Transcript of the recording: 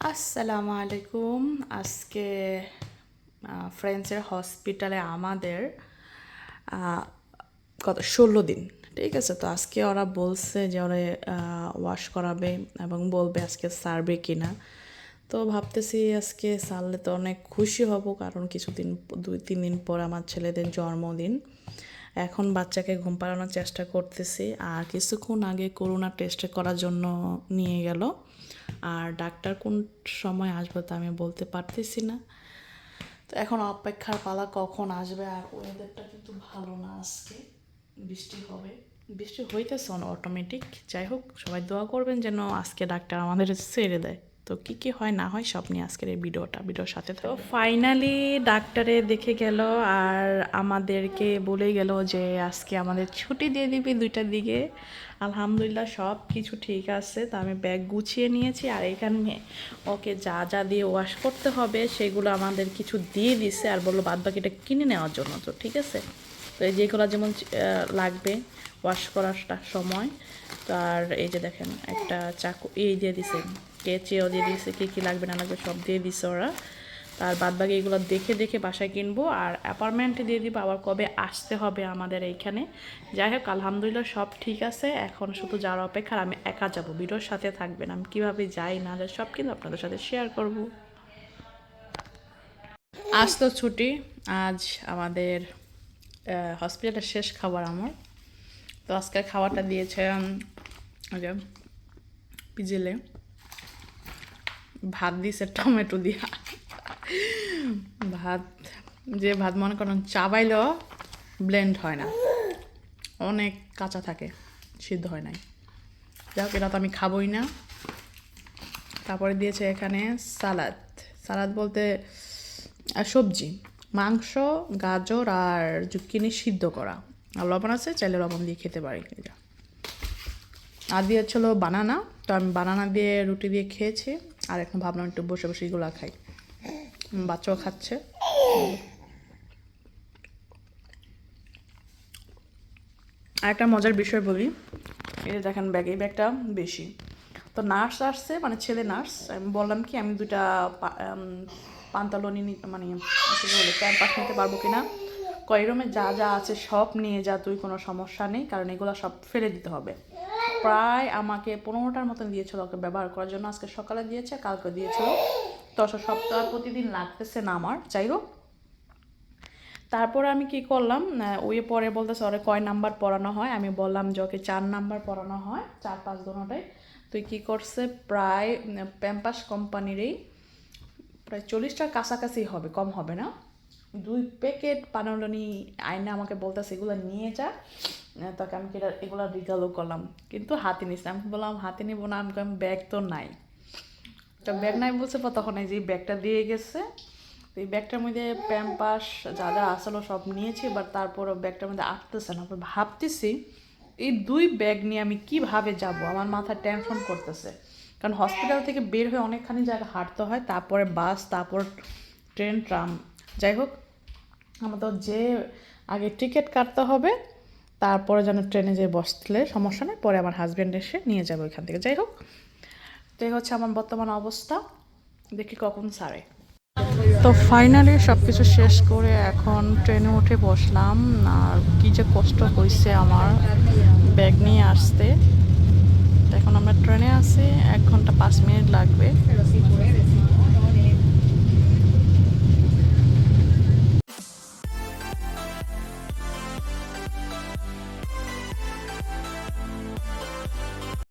আসসালামু আলাইকুম আজকে ফ্রেন্ডসের হসপিটালে আমাদের কত ষোলো দিন, ঠিক আছে? তো আজকে ওরা বলছে যে ওরা ওয়াশ করাবে এবং বলবে আজকে সারবে কিনা। তো ভাবতেছি আজকে সারলে তো অনেক খুশি হব, কারণ কিছুদিন, দুই, তিন দিন পর আমার ছেলেদের জন্মদিন। এখন বাচ্চাকে ঘুম পাড়ানোর চেষ্টা করতেছি। আর কিছুক্ষণ আগে করোনা টেস্ট করার জন্য নিয়ে গেল। আর ডাক্তার কোন সময় আসবে তা আমি বলতে পারতেছি না। তো এখন অপেক্ষার পালা কখন আসবে আর ওয়েদারটা কিন্তু ভালো না আজকে। বৃষ্টি হবে। বৃষ্টি হইতেছে অটোমেটিক যাই হোক, সবাই দোয়া করবেন যেন আজকে ডাক্তার আমাদের ছেড়ে দেয়। তো কি কি হয় না হয় সব নিয়ে আজকের এই ভিডিওটা ভিডিওর সাথে তো ফাইনালি ডাক্তারে দেখে গেল আর আমাদেরকে বলে গেল যে আজকে আমাদের ছুটি দিয়ে দিবি দুইটার দিকে। আলহামদুলিল্লাহ সব কিছু ঠিক আছে তো আমি ব্যাগ গুছিয়ে নিয়েছি আর এখানে ওকে যা যা দিয়ে ওয়াশ করতে হবে সেগুলো আমাদের কিছু দিয়ে দিছে আর বলল বাদ বাকিটা কিনে নেওয়ার জন্য তো ঠিক আছে? তো এই যেগুলো যেমন লাগবে ওয়াশ করার সময়। তো আর এই যে দেখেন, একটা চাকু, এই দিয়ে দিছে কেচিও দিয়ে দিছে, কী কী লাগবে না লাগবে, সব দিয়ে দিছে ওরা। তার বাদ বাকি এগুলো দেখে দেখে বাসায় কিনবো, আর অ্যাপার্টমেন্টে দিয়ে দিব আবার কবে আসতে হবে আমাদের এইখানে। যাই হোক, আলহামদুলিল্লাহ সব ঠিক আছে, এখন শুধু যাওয়ার অপেক্ষা আমি একা যাব, ভিডিওর সাথে থাকবেন, আমি কীভাবে যাই না যাই, সব কিন্তু আপনাদের সাথে শেয়ার করব। আজ তো ছুটি, আজ আমাদের হসপিটালের শেষ খাবার আমার। তো আজকের খাবারটা দিয়েছে যে পিজেলে। ভাত দিয়েছে টমেটো দিয়া। ভাত, যে ভাত মনে করেন চাবাইলেও ব্লেন্ড হয় না। অনেক কাঁচা থাকে, সিদ্ধ হয় নাই। যাই হোক এটা তো আমি খাবোই না। তারপরে দিয়েছে এখানে সালাদ। সালাদ বলতে সবজি। মাংস, গাজর আর জুকিনি সিদ্ধ করা। আর লবণ আছে, চাইলে লবণ দিয়ে খেতে পারি এটা। আর দিয়েছিল বানানা, তো আমি বানানা দিয়ে রুটি দিয়ে খেয়েছি। আর এখন ভাবলাম একটু বসে বসে এগুলো খাই। বাচ্চাও খাচ্ছে। আর একটা মজার বিষয় বলি। যে দেখেন ব্যাগ ব্যাগটা বেশি। তো নার্স আসছে মানে ছেলে নার্স। আমি বললাম কি, আমি দুটা পান্তালনি মানে বলে ক্যাম্পাস নিতে পারব কিনা? কয় রুমে যা যা আছে সব নিয়ে যা, তুই কোনো সমস্যা নেই, কারণ এগুলো সব ফেলে দিতে হবে। প্রায় আমাকে পনেরোটার মতন দিয়েছিল ওকে ব্যবহার করার জন্য, আজকে সকালে দিয়েছে, কালকে দিয়েছিল। দশ সপ্তাহ প্রতিদিন লাগতেছে না আমার, যাই হোক। তারপরে আমি কি করলাম ওই পরে বলতেছে ওরে কয় নাম্বার পড়ানো হয়? আমি বললাম যে, ওকে চার নাম্বার পড়ানো হয়, চার পাঁচ দোনোটাই তুই কি করছে, প্রায় প্যাম্পাস কোম্পানিরই প্রায় চল্লিশটার কাছাকাছি হবে, কম হবে না। দুই প্যাকেট পানলনি আয়না আমাকে বলতেছে, এগুলো নিয়ে যা। তাকে আমি এটা- এগুলো রিগালও করলাম। কিন্তু হাতে নিছি, আমি বললাম, হাতে নিব না। আমি ব্যাগ তো নাই। তো ব্যাগ নাই বলছে তখন এই যে ব্যাগটা দিয়ে গেছে এই ব্যাগটার মধ্যে প্যাম্পাস যা যা আসলো সব নিয়েছি বাট তারপরও ব্যাগটার মধ্যে আটতেছে না। ভাবতেছি, এই দুই ব্যাগ নিয়ে আমি কীভাবে যাব? আমার মাথায় টেনশন করতেছে। কারণ হসপিটাল থেকে বের হয়ে অনেকখানি জায়গা হাঁটতে হয়, তারপরে বাস তারপর ট্রেন ট্রাম যাই হোক, আমাদের যে আগে টিকিট কাটতে হবে, তারপরে যেন ট্রেনে যেয়ে বসলে সমস্যা নেই, পরে আমার হাজব্যান্ড এসে নিয়ে যাবে ওইখান থেকে। যাই হোক, তো এই হচ্ছে আমার বর্তমান অবস্থা। দেখি কখন সারে। তো ফাইনালি সব কিছু শেষ করে এখন ট্রেনে উঠে বসলাম। আর কি যে কষ্ট হয়েছে আমার ব্যাগ নিয়ে আসতে। আছে এক ঘণ্টা পাঁচ মিনিট লাগবে।